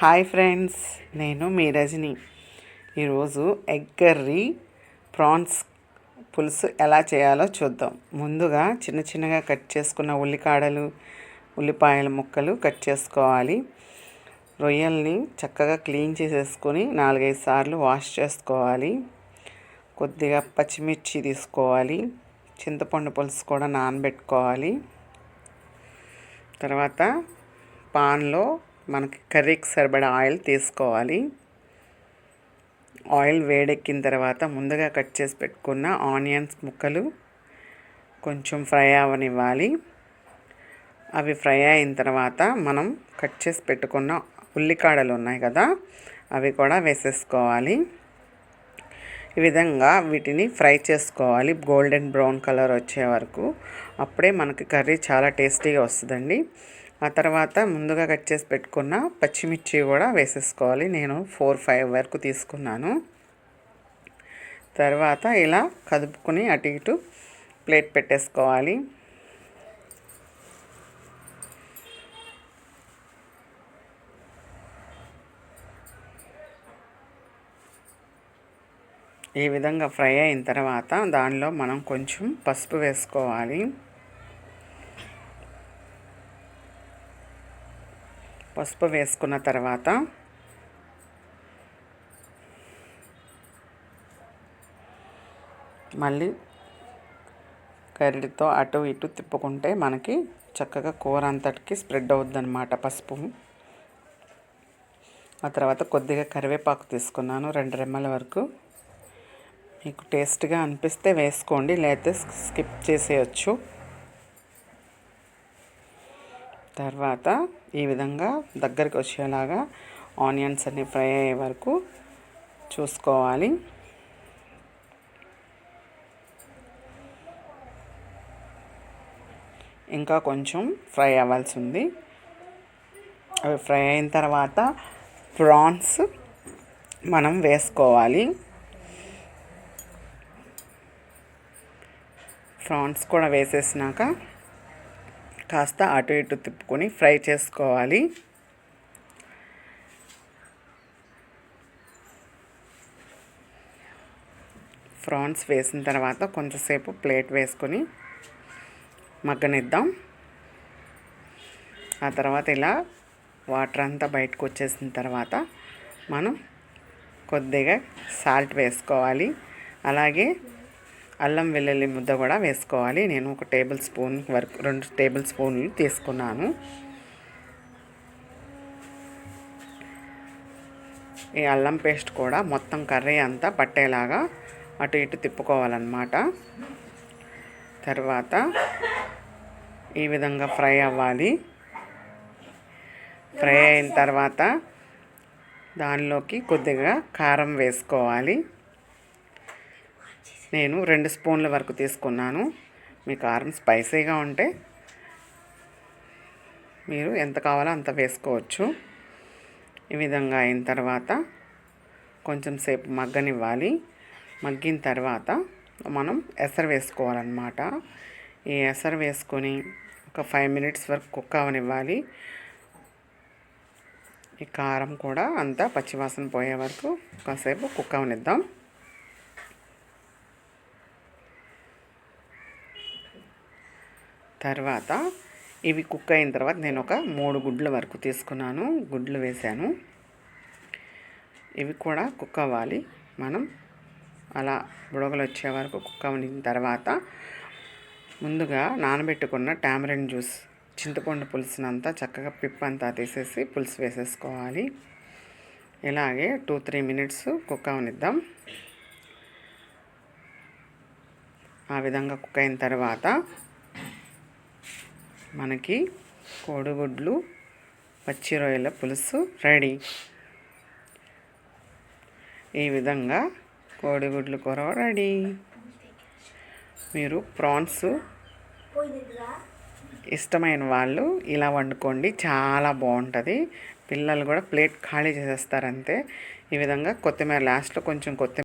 Hi friends నేను మీ రజని. ఈరోజు egg curry prawns పులుసు ఎలా చేయాలో చూద్దాం. ముందుగా చిన్న చిన్నగా కట్ చేసుకున్న ఉల్లికాడలు ఉల్లిపాయల ముక్కలు కట్ చేసుకోవాలి. రొయ్యల్ని చక్కగా క్లీన్ చేసేసుకొని నాలుగైదు సార్లు వాష్ చేసుకోవాలి. కొద్దిగా పచ్చిమిర్చి తీసుకోవాలి. చింతపండు పులుసు కూడా నానబెట్టుకోవాలి. తర్వాత పాన్లో మనకి కర్రీకి సరిపడా ఆయిల్ తీసుకోవాలి. ఆయిల్ వేడెక్కిన తర్వాత ముందుగా కట్ చేసి పెట్టుకున్న ఆనియన్స్ ముక్కలు కొంచెం ఫ్రై అవ్వనివ్వాలి అవి ఫ్రై అయిన తర్వాత మనం కట్ చేసి పెట్టుకున్న ఉల్లికాడలు ఉన్నాయి కదా అవి కూడా వేసేసుకోవాలి. ఈ విధంగా వీటిని ఫ్రై చేసుకోవాలి. గోల్డెన్ బ్రౌన్ కలర్ వచ్చే వరకు. అప్పుడే మనకి కర్రీ చాలా టేస్టీగా వస్తుందండి. ఆ తర్వాత ముందుగా కట్ చేసి పెట్టుకున్న పచ్చిమిర్చి కూడా వేసేసుకోవాలి. నేను ఫోర్ ఫైవ్ వరకు తీసుకున్నాను. తర్వాత ఇలా కదుపుకొని అటు ఇటు ప్లేట్ పెట్టేసుకోవాలి. ఈ విధంగా ఫ్రై అయిన తర్వాత దానిలో మనం కొంచెం పసుపు వేసుకోవాలి. పసుపు వేసుకున్న తర్వాత మళ్ళీ కర్రీతో అటు ఇటు తిప్పుకుంటే మనకి చక్కగా కూర అంతటికి స్ప్రెడ్ అవుద్ది అనమాట పసుపు. ఆ తర్వాత కొద్దిగా కరివేపాకు తీసుకున్నాను రెండు రెమ్మల వరకు. మీకు టేస్ట్గా అనిపిస్తే వేసుకోండి లేకపోతే స్కిప్ చేసేయచ్చు. తర్వాత ఈ విధంగా దగ్గరికి వచ్చేలాగా ఆనియన్స్ అన్ని ఫ్రై అయ్యే వరకు చూసుకోవాలి. ఇంకా కొంచెం ఫ్రై అవ్వాల్సి ఉంది. అవి ఫ్రై అయిన తర్వాత ప్రాన్స్ మనం వేసుకోవాలి. ప్రాన్స్ కూడా వేసేసినాక కాస్త అటు ఇటు తిప్పుకొని ఫ్రై చేసుకోవాలి. ఫ్రాన్స్ వేసిన తర్వాత కొంచెంసేపు ప్లేట్ వేసుకొని మగ్గనిద్దాం. ఆ తర్వాత ఇలా వాటర్ అంతా బయటకు వచ్చేసిన తర్వాత మనం కొద్దిగా సాల్ట్ వేసుకోవాలి. అలాగే అల్లం వెల్లుల్లి ముద్ద కూడా వేసుకోవాలి. నేను ఒక టేబుల్ స్పూన్ వరకు రెండు టేబుల్ స్పూన్లు తీసుకున్నాను. ఈ అల్లం పేస్ట్ కూడా మొత్తం కర్రీ అంతా పట్టేలాగా అటు ఇటు తిప్పుకోవాలన్నమాట. తర్వాత ఈ విధంగా ఫ్రై అవ్వాలి. ఫ్రై అయిన తర్వాత దానిలోకి కొద్దిగా కారం వేసుకోవాలి. నేను రెండు స్పూన్ల వరకు తీసుకున్నాను. మీ కారం స్పైసీగా ఉంటే మీరు ఎంత కావాలో అంత వేసుకోవచ్చు. ఈ విధంగా అయిన తర్వాత కొంచెం సేపు మగ్గనివ్వాలి. మగ్గిన తర్వాత మనం ఎసరు వేసుకోవాలన్నమాట. ఈ ఎసరు వేసుకొని ఒక ఫైవ్ మినిట్స్ వరకు కుక్ అవనివ్వాలి. ఈ కారం కూడా అంతా పచ్చివాసన పోయే వరకు కాసేపు కుక్ అవనిద్దాం. తర్వాత ఇవి కుక్ అయిన తర్వాత నేను ఒక మూడు గుడ్ల వరకు తీసుకున్నాను. గుడ్లు వేసాను ఇవి కూడా కుక్ అవ్వాలి. మనం అలా బుడగలు వచ్చే వరకు కుక్ అవ్విన తర్వాత ముందుగా నానబెట్టుకున్న టామరిన్ జ్యూస్ చింతపండు పులుసునంతా చక్కగా పిప్ అంతా తీసేసి పులుసు వేసేసుకోవాలి. ఇలాగే టూ త్రీ మినిట్స్ కుక్ అవనిద్దాం. ఆ విధంగా కుక్ అయిన తర్వాత మనకి కోడిగుడ్లు పచ్చి రొయ్యల పులుసు రెడీ. ఈ విధంగా కోడిగుడ్లు కూర రెడీ. మీరు ప్రాన్స్ ఇష్టమైన వాళ్ళు ఇలా వండుకోండి చాలా బాగుంటుంది. పిల్లలు కూడా ప్లేట్ ఖాళీ చేసేస్తారంతే. ఈ విధంగా కొత్తిమీర లాస్ట్లో కొంచెం కొత్తిమీర